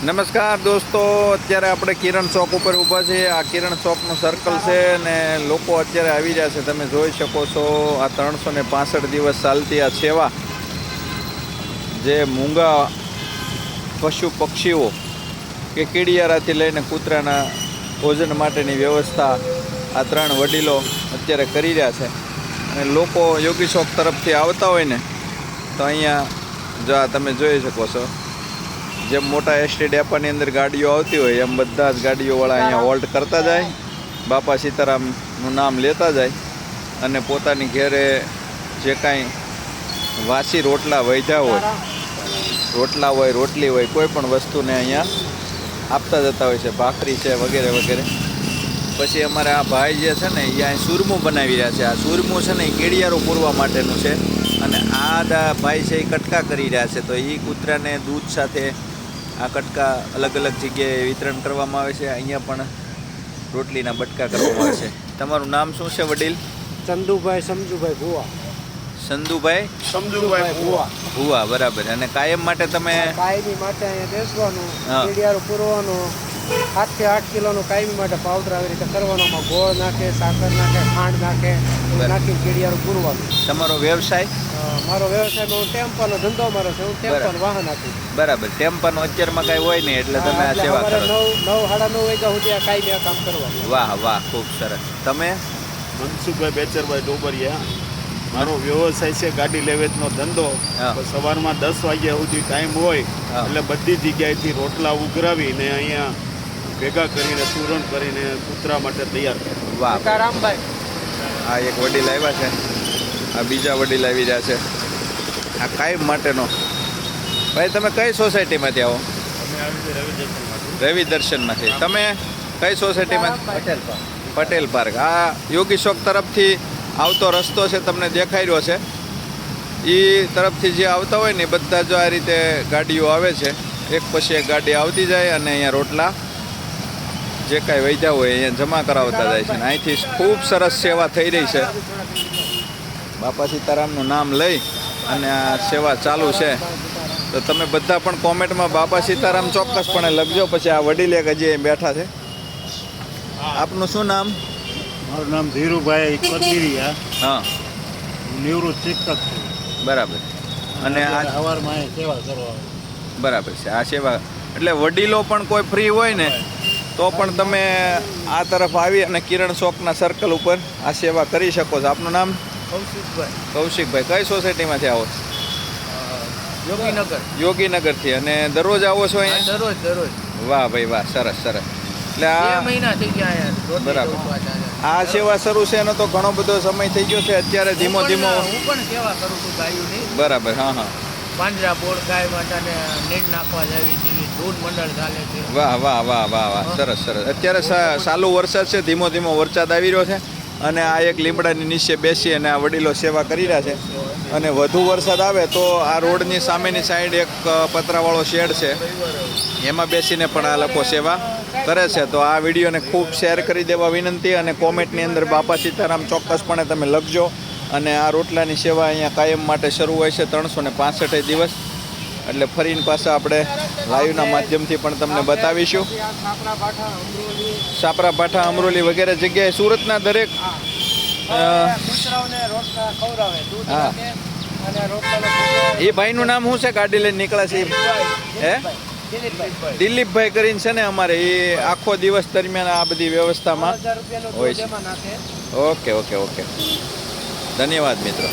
નમસ્કાર દોસ્તો, અત્યારે આપણે કિરણ ચોક ઉપર ઊભા છીએ. આ કિરણ ચોકનું સર્કલ છે ને લોકો અત્યારે આવી રહ્યા છે. તમે જોઈ શકો છો, આ ત્રણસો ને પાસઠ દિવસ ચાલતી આ સેવા જે મૂંગા પશુ પક્ષીઓ કે કીડિયારાથી લઈને કૂતરાના ભોજન માટેની વ્યવસ્થા આ ત્રણ વડીલો અત્યારે કરી રહ્યા છે. અને લોકો યોગી ચોક તરફથી આવતા હોય ને, તો અહીંયા જો આ તમે જોઈ શકો છો. જેમ મોટા એસટી ડેપાની અંદર ગાડીઓ આવતી હોય એમ બધા જ ગાડીઓવાળા અહીંયા હોલ્ટ કરતા જાય. બાપા સીતારામનું નામ લેતા જાય અને પોતાની ઘેરે જે કાંઈ વાસી રોટલા વૈધા હોય રોટલા હોય રોટલી હોય કોઈ પણ વસ્તુને અહીંયા આપતા જતા હોય છે ભાખરી છે વગેરે વગેરે. પછી અમારે આ ભાઈ જે છે ને એ અહીં સુરમું બનાવી રહ્યા છે. આ સુરમું છે ને એ કેળિયારો પૂરવા માટેનું છે. અને આ ભાઈ છે એ કટકા કરી રહ્યા છે. તો એ કૂતરાને દૂધ સાથે આ કટકા અલગ અલગ જગ્યાએ વિતરણ કરવામાં આવે છે. અહીંયા પણ રોટલીના બટકા કરવામાં આવે છે. તમારું નામ શું છે વડીલ? ચંદુભાઈ સમજુભાઈ ભુવા. સંધુભાઈ સમજુભાઈ ભુવા. ભુવા બરાબર. અને કાયમ માટે તમે કાયમી માટે અહીંયા બેસવાનું. પૂરવાનું. સાતથી આઠ કિલોનું કાયમી માટે પાવડર આવી રીતે કરવાનો ગોળ નાખે સાકર નાખે ખાંડ નાખે નાખી. કીડિયારું પૂરવાનું તમારો વ્યવસાય? મારો વ્યવસાય હું ટેમ્પાનો ધંધો મારો છે હું ટેમ્પાનું વાહન આપું બરાબર. ટેમ્પાનો અત્યારમાં કાંઈ હોય નહીં એટલે તમે આ સેવા કરો નવ નવ સાડા નવ વાગ્યા સુધી આ કાયમી આ કામ કરવાનું વાહ વાહ ખૂબ સરસ. તમે? મનસુખભાઈ બેચરભાઈ ડોબરિયા. મારો વ્યવસાય છે ગાડી લેવેચનો ધંધો. સવારમાં દસ વાગ્યા સુધી ટાઈમ હોય એટલે બધી જગ્યાએથી રોટલા ઉઘરાવીને અહીંયા ભેગા કરીને પૂરણ કરીને કૂતરા માટે તૈયાર કરે વાહ. રામભાઈ. આ એક વડીલ આવ્યા છે. આ બીજા વડીલ આવી રહ્યા છે. આ કાયમ માટેનો. ભાઈ તમે કઈ સોસાયટીમાંથી આવો? રવિ દર્શનમાંથી તમે કઈ સોસાયટીમાં? પટેલ પાર્ક. પટેલ પાર્ક. આ યોગી ચોક તરફથી આવતો રસ્તો છે તમને દેખાઈ રહ્યો છે. એ તરફથી જે આવતા હોય ને એ બધા જો આ રીતે ગાડીઓ આવે છે. એક પછી એક ગાડી આવતી જાય અને અહીંયા રોટલા જે કાંઈ વૈદ્યા હોય અહીંયા જમા કરાવતા જાય છે અને અહીંથી ખૂબ સરસ સેવા થઈ રહી છે. બાપા સીતારામનું નામ લઈ અને આ સેવા ચાલુ છે. તો તમે બધા પણ કોમેન્ટમાં બાપા સીતારામ ચોક્કસપણે લખજો પછી આ વડીલ એક હજી બેઠા છે. આપનું શું નામ? મારું નામ ધીરુભાઈ કદીરિયા. હા. હું નિવૃત્ત શિક્ષક છું. બરાબર. અને આ સવારમાં સેવા કરવા બરાબર છે. આ સેવા એટલે વડીલો પણ કોઈ ફ્રી હોય ને? તો પણ તમે આ તરફ આવી અને કિરણ ચોકના સર્કલ ઉપર આ સેવા કરી શકો છો. આપનું નામ? કૌશિકભાઈ. કૌશિકભાઈ. કઈ સોસાયટીમાંથી આવો છો? યોગીનગર. યોગીનગરથી. અને દરરોજ આવો છો અહીંયા? દરરોજ દરરોજ. વાહ ભાઈ વાહ. સરસ સરસ. એટલે આ મહિના થઈ ગયા બરાબર. આ સેવા શરૂ છે એનો તો ઘણો બધો સમય થઈ ગયો છે. અત્યારે ધીમો ધીમો હું પણ સેવા કરું છું ગાયોની. બરાબર હા હા. પાંજરા બોર્ડ ગાય માતાને નેટ નાખવા જાવી છીએ ચાલે વાહ વાહ વાહ વાહ વાહ. સરસ સરસ. અત્યારે સાલું વરસાદ છે, ધીમો ધીમો વરસાદ આવી રહ્યો છે અને આ એક લીમડાની નીચે બેસી અને આ વડીલો સેવા કરી રહ્યા છે. અને વધુ વરસાદ આવે તો આ રોડની સામેની સાઈડ એક પતરાવાળો શેડ છે. એમાં બેસીને પણ આ લોકો સેવા કરે છે. તો આ વિડીયોને ખૂબ શેર કરી દેવા વિનંતી અને કોમેન્ટની અંદર બાપા સીતારામ ચોક્કસપણે તમે લખજો. અને આ રોટલાની સેવા અહીંયા કાયમ માટે શરૂ હોય છે ત્રણસો ને દિવસ. એટલે ફરીને પાછા આપણે લાઈવના માધ્યમથી પણ તમને બતાવીશું. સાપરા પાઠા અમરોલી વગેરે જગ્યાએ સુરતના દરેક હા. એ ભાઈનું નામ શું છે? ગાડી લઈને નીકળે છે હે? દિલીપભાઈ. દિલીપભાઈ કરીને છે ને અમારે એ આખો દિવસ દરમિયાન આ બધી વ્યવસ્થામાં હોય છે. Okay okay okay. ધન્યવાદ મિત્રો.